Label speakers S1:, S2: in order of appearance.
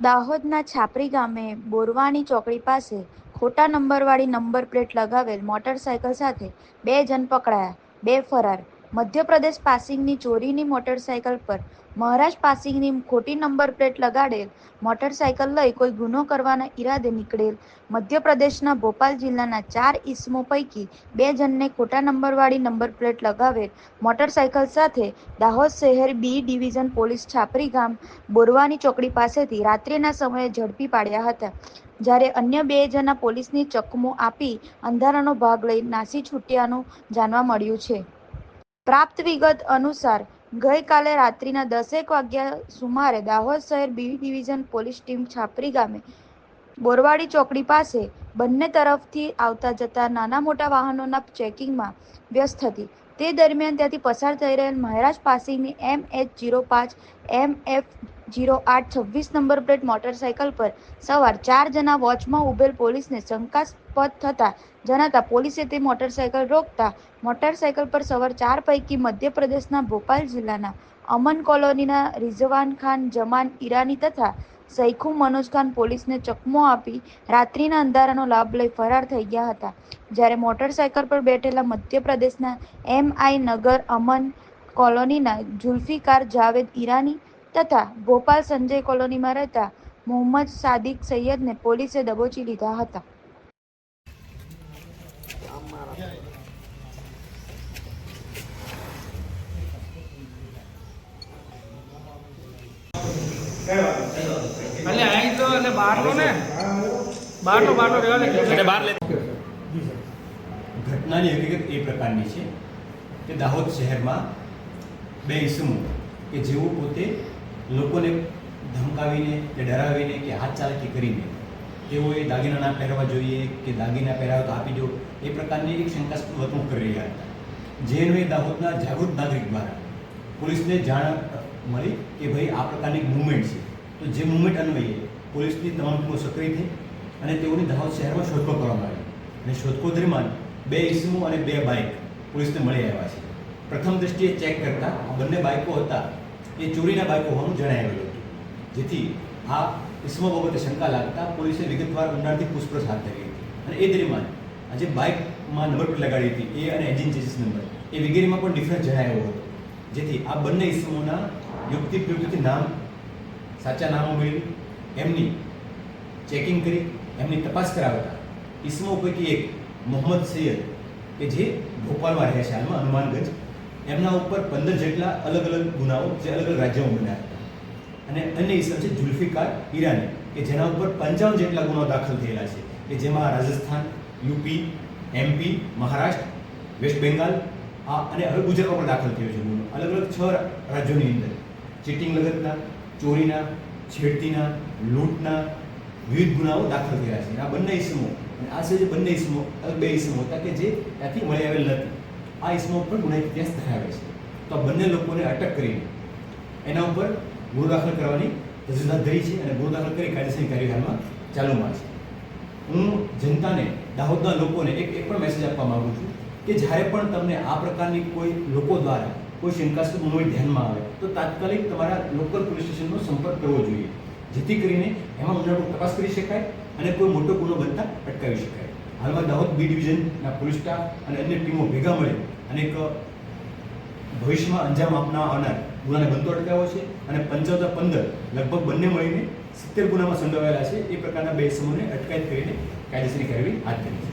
S1: દાહોદના છાપરી ગામે બોરવાની ચોકડી પાસે ખોટા નંબરવાળી નંબર પ્લેટ લગાવેલ મોટરસાયકલ સાથે બે જણ પકડાયા, બે ફરાર. મધ્યપ્રદેશ પાસિંગની ચોરીની મોટરસાયકલ પર મહારાષ્ટ્ર પાસિંગની ખોટી નંબર પ્લેટ લગાડેલ મોટરસાયકલ લઈ કોઈ ગુનો કરવાના ઈરાદે નીકળેલ. મધ્યપ્રદેશના ભોપાલ જિલ્લાના ચાર ઈસમો પૈકી બે જણને ખોટા નંબરવાળી નંબર પ્લેટ લગાવેલ મોટરસાયકલ સાથે દાહોદ શહેર બી ડિવિઝન પોલીસ છાપરી ગામ બોરવાની ચોકડી પાસેથી રાત્રિના સમયે ઝડપી પાડ્યા હતા. જ્યારે અન્ય બે જણા પોલીસની ચકમો આપી અંધારાનો ભાગ લઈ નાસી છૂટ્યાનું જાણવા મળ્યું છે. પ્રાપ્ત વિગત અનુસાર ગઈકાલે રાત્રિના દસેક વાગ્યા સુમારે દાહોદ શહેર B division police team Chhapri ગામે બોરવાડી ચોકડી પાસે બંને તરફથી આવતા જતા નાના મોટા વાહનોના ચેકિંગમાં વ્યસ્ત હતી. તે દરમિયાન ત્યાંથી પસાર થઈ રહેલ મહારાજ પાસિંગની એમ એચ જીરો પાંચ એમ એફ જીરો આઠ છવ્વીસ નંબર પ્લેટ મોટરસાયકલ પર સવાર ચાર જણા વોચમાં ઉભેલ પોલીસને શંકાસ્પદ થતા જણાતા પોલીસે તે મોટરસાયકલ રોકતા મોટરસાયકલ પર સવાર ચાર પૈકી મધ્યપ્રદેશના ભોપાલ જિલ્લાના અમન કોલોનીના રિઝવાન ખાન, જમાન ઈરાની તથા સૈખુ મનોજ ખાન પોલીસને ચકમો આપી રાત્રિના અંધારાનો લાભ લઈ ફરાર થઈ ગયા હતા. જ્યારે મોટરસાયકલ પર બેઠેલા મધ્યપ્રદેશના એમ આઈ નગર અમન કોલોનીના જુલ્ફિકાર જાવેદ ઈરાની તથા ભોપાલ સંજય કોલોનીમાં રહેતા મોહમ્મદ સાદિક સૈયદને પોલીસે દબોચી લીધા હતા.
S2: એટલે અહીં તો એટલે બાટલો ને? બાટલો બાટલો રહેવા
S3: એટલે બહાર લે. ઘટનાની હકીકત એ પ્રકારની છે કે દાહોદ શહેરમાં બે ઈસમો કે જેઓ પોતે લોકોને ધમકાવીને કે ડરાવીને કે હાથ ચાલાકી કરીને તેઓએ દાગીના ના પહેરવા જોઈએ કે દાગીના પહેરાવે તો આપી દો. એ પ્રકારની એક શંકાસ્પદ વર્તણૂક કરી રહ્યા હતા. જેનું એ દાહોદના જાગૃત નાગરિક દ્વારા પોલીસને જાણ મળી કે ભાઈ આ પ્રકારની મુવમેન્ટ છે. તો જે મુવમેન્ટ અન્વયે પોલીસની તમામ ટીમો સક્રિય થઈ અને તેઓની દાહોદ શહેરમાં શોધખોળ કરવામાં આવી. અને શોધખોળ દરમિયાન બે ઇસમો અને બે બાઇક પોલીસને મળી આવ્યા છે. પ્રથમ દ્રષ્ટિએ ચેક કરતા આ બંને બાઇકો હતા એ ચોરીના બાઇકો હોવાનું જણાવેલું હતું. જેથી આ ઇસમો બાબતે શંકા લાગતા પોલીસે વિગતવાર ઊંડાણથી પૂછપરછ હાથ ધરી હતી. અને એ દરમિયાન આજે બાઇકમાં નંબર પ્લેટ લગાડી હતી, એ અને એન્જિન ચેસિસ નંબર, એ વગેરેમાં પણ ડિફરન્સ જણાવ્યો હતો. જેથી આ બંને ઇસમોના યુક્તિ પ્રયુક્તિથી નામ, સાચા નામો મેળવી, એમની ચેકિંગ કરી, એમની તપાસ કરાવતા ઇસમો પૈકી એક મોહમ્મદ સૈયદ, કે જે ભોપાલમાં રહે છે, હાલમાં હનુમાનગંજ એમના ઉપર પંદર જેટલા અલગ અલગ ગુનાઓ જે અલગ અલગ રાજ્યોમાં બન્યા હતા. અને અન્ય ઇસમ છે જુલ્ફિકાર ઈરાની, કે જેના ઉપર પંચાવન જેટલા ગુનાઓ દાખલ થયેલા છે. કે જેમાં Rajasthan, UP, MP, Maharashtra, waste Bengal, આ અને હવે ગુજરાતમાં પણ દાખલ થયો છે ગુનો. અલગ અલગ છ રાજ્યોની અંદર. ચીટિંગ લગતના, ચોરીના, છેડતીના, લૂંટના વિવિધ ગુનાઓ દાખલ થયા છે. આ બંને ઇસમો અને આ છે જે બંને ઇસમો બે ઇસમો હતા કે જે ત્યાંથી મળી આવેલ નથી. આ ઇસમો પણ ગુનાહિત કેસ ધરાવે છે. તો આ બંને લોકોને અટક કરીને એના ઉપર ગુનો દાખલ કરવાની તજવીજ ધરી છે અને ગુનો દાખલ કરી કાયદેસરની કાર્યવાહીમાં ચાલુમાં છે. હું જનતાને, દાહોદના લોકોને એક એક પણ મેસેજ આપવા માગું છું કે જ્યારે પણ તમને આ પ્રકારની કોઈ લોકો દ્વારા કોઈ શંકાસ્પદ મુવમેન્ટ ધ્યાનમાં આવે, તો તાત્કાલિક તમારા લોકલ પોલીસ સ્ટેશનનો સંપર્ક કરવો જોઈએ. જેથી કરીને એમાં ઊંડાણપૂર્વક તપાસ કરી શકાય અને કોઈ મોટો ગુનો બનતા અટકાવી શકાય. હાલમાં દાહોદ બી ડિવિઝનના પોલીસ સ્ટાફ અને અન્ય ટીમો ભેગા મળી અને એક ભવિષ્યમાં અંજામ આપનાર ગુનાને બનતો અટકાવ્યો છે અને પંચોતેર પંદર લગભગ બંને મળીને સિત્તેર ગુનામાં સંડોવાયેલા છે. એ પ્રકારના બે સમૂહને અટકાયત કરીને કાયદેસરની કાર્યવાહી હાથ ધરી છે.